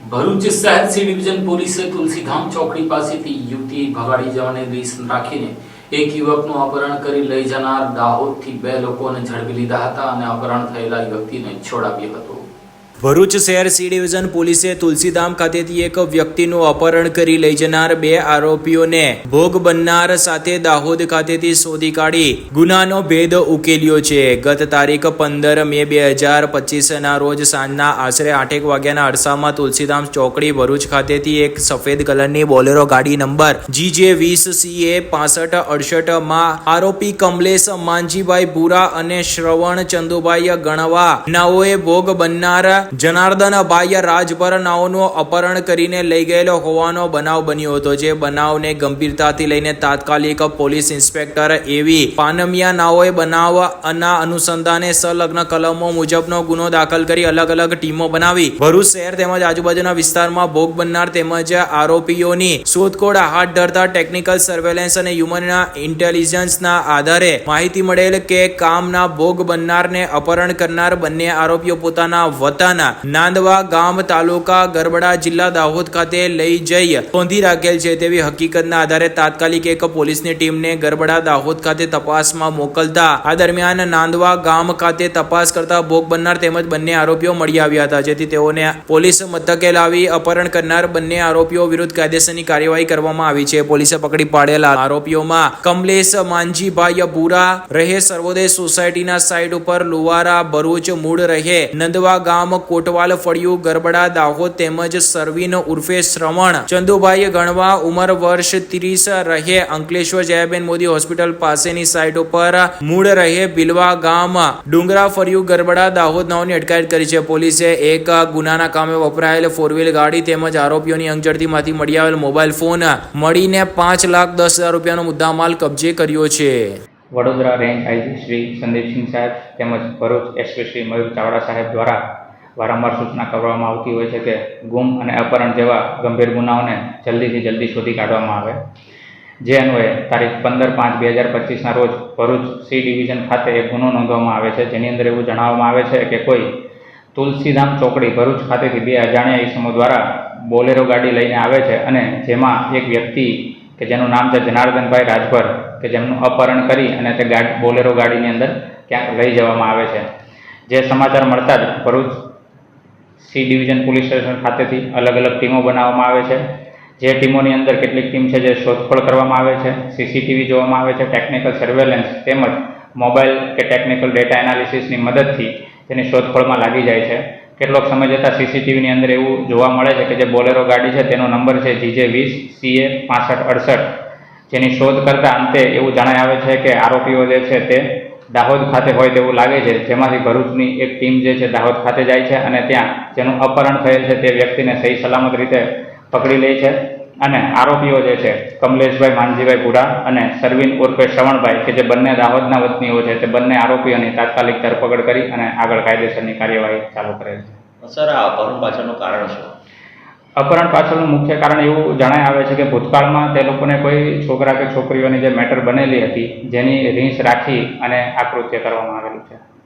ભરૂચ શહેર C division પોલીસે તુલસીધામ ચોકડી પાસેથી યુવતી ભગાડી જવાની રીસ રાખીને એક યુવકનું અપહરણ કરી લઈ જનાર દાહોદથી બે લોકોને ઝડપી લીધા હતા અને અપહરણ થયેલા વ્યક્તિને છોડાવ્યો હતો. ભરૂચ શહેર સી ડિવિઝન પોલીસે તુલસીધામ ખાતેથી એક વ્યક્તિનું અપહરણ કરી લઈ જનાર બે આરોપીઓને ભોગ બનનાર સાથે દાહોદ ખાતેથી શોધી કાઢી ગુનાનો ભેદ ઉકેલ્યો છે. ગત તારીખ પંદર મે બે હજાર પચીસના રોજ સાંજના આશરે આઠેક વાગ્યાના અરસામાં તુલસીધામ ચોકડી ભરૂચ ખાતેથી એક સફેદ કલરની બોલેરો ગાડી નંબર જી જે વીસ સી એ પાસઠ અડસઠમાં આરોપી કમલેશ માનજીભાઈ ભૂરા અને શ્રવણ ચંદુભાઈ ગણવા નાઓએ ભોગ બનનાર જનાર્દનભાઈ રાજભર નાઓનું અપહરણ કરીને લઈ ગયેલો હોવાનો બનાવ બન્યો હતો. જે બનાવને ગંભીરતાથી લઈને તાત્કાલિક પોલીસ ઇન્સ્પેક્ટર એવી પાનમિયા નાઓએ બનાવ અના અનુસંધાને સંલગ્ન કલમો મુજબનો ગુનો દાખલ કરી અલગ અલગ ટીમો બનાવી. ભરૂચ શહેર તેમજ આજુબાજુના વિસ્તારમાં ભોગ બનનાર તેમજ આરોપીઓની શોધખોળ હાથ ધરતા ટેકનિકલ સર્વેલન્સ અને હ્યુમન ઇન્ટેલિજન્સના આધારે માહિતી મળેલ કે કામના ભોગ બનનારને અપહરણ કરનાર બંને આરોપીઓ પોતાના વતન નાંદવા ગામ તાલુકા ગરબડા જિલ્લા દાહોદ ખાતે લઈ જઈ નોંધી રાખેલ છે તેવી હકીકતના આધારે તાત્કાલિક એક પોલીસની ટીમને ગરબડા દાહોદ ખાતે તપાસમાં મોકલતા આ દરમિયાન નાંદવા ગામ ખાતે તપાસ કરતા ભોગ બનનાર તેમજ બંને આરોપીઓ મળી આવ્યા હતા, જેથી તેઓને પોલીસ મથકે લાવી અપહરણ કરનાર બંને આરોપીઓ વિરુદ્ધ કાયદેસરની કાર્યવાહી કરવામાં આવી છે. પોલીસે પકડી પાડેલા આરોપીઓમાં કમલેશ માનજીભાઈ ભૂરા રહે, સર્વોદય સોસાયટીના સાઇટ ઉપર લુવારા ભરૂચ મૂળ રહે, નંદવા ગામ કોટવાલ ફળિયું, ગરબડા દાહોદ તેમજ સરવીન ઉર્ફે શ્રવણ. ચંદુભાઈ ગણવા ઉંમર વર્ષ ત્રીસ રહે. અંકલેશ્વર જયાબેન મોદી હોસ્પિટલ પાસેની સાઇટ ઉપર મૂળ રહે બિલવા ગામ. ડુંગરા ફળિયું, ગરબડા દાહોદ નાઓની અટકાયત કરી છે પોલીસે. એક ગુનાના કામે વપરાયેલ ફોર વ્હીલ ગાડી તેમજ આરોપીઓની અંગઝડતીમાંથી મળી આવેલ મોબાઈલ ફોન મળીને પાંચ લાખ દસ હજાર રૂપિયાનો મુદ્દામાલ કબજે કર્યો છે. વડોદરા રેન્જ આઈજી શ્રી સંદીપસિંહ સાહેબ તેમજ ભરૂચ એસપી શ્રી મયુર ચાવડા સાહેબ દ્વારા વારંવાર સૂચના કરવામાં આવતી હોય છે કે ગુમ અને અપહરણ જેવા ગંભીર ગુનાઓને જલ્દીથી જલ્દી શોધી કાઢવામાં આવે. જે અન્વયે તારીખ પંદર પાંચ બે હજાર પચીસના રોજ ભરૂચ સી ડિવિઝન ખાતે એક ગુનો નોંધવામાં આવે છે. જેની અંદર એવું જણાવવામાં આવે છે કે કોઈ તુલસીધામ ચોકડી ભરૂચ ખાતેથી બે અજાણ્યા ઈસમો દ્વારા બોલેરો ગાડી લઈને આવે છે અને જેમાં એક વ્યક્તિ કે જેનું નામ છે જનાર્દનભાઈ રાજભર કે જેમનું અપહરણ કરી અને તે ગાડી, બોલેરો ગાડીની અંદર ક્યાંક લઈ જવામાં આવે છે. જે સમાચાર મળતા જ Bharuch C division police station ખાતેથી અલગ અલગ ટીમો બનાવવામાં આવે છે. જે ટીમોની અંદર કેટલીક ટીમ છે જે શોધખોળ કરવામાં આવે છે. સીસીટીવી જોવામાં આવે છે ટેકનિકલ સર્વેલન્સ તેમજ મોબાઈલ કે ટેકનિકલ ડેટા એનાલિસિસની મદદથી તેની શોધખોળમાં લાગી જાય છે. કેટલોક સમય જતાં સીસીટીવીની અંદર એવું જોવા મળે છે કે જે બોલેરો ગાડી છે તેનો નંબર છે જીજે વીસ, સીએ પાસઠ અડસઠ. જેની શોધ કરતાં અંતે એવું જણાય આવે છે કે આરોપીઓ જે છે તે દાહોદ ખાતે હોય તેવું લાગે છે. જેમાંથી ભરૂચની એક ટીમ જે છે દાહોદ ખાતે જાય છે અને ત્યાં જેનું અપહરણ થયેલ છે તે વ્યક્તિને સહી સલામત રીતે પકડી લે છે. અને આરોપીઓ જે છે, કમલેશભાઈ, માનજીભાઈ પુરા અને સરવીન ઉર્ફે શ્રવણભાઈ, કે જે બંને દાહોદના વતનીઓ છે, તે બંને આરોપીઓની તાત્કાલિક ધરપકડ કરી અને આગળ કાયદેસરની કાર્યવાહી ચાલુ કરે છે. સર, આ અપહરણ પાછળનું કારણ શું? અપહરણ પાછળનું મુખ્ય કારણ એવું જણાય આવે છે કે ભૂતકાળમાં તે લોકોને કોઈ છોકરા કે છોકરીઓની જે મેટર બનેલી હતી, જેની રીંસ રાખી અને આ કૃત્ય કરવામાં આવેલું છે.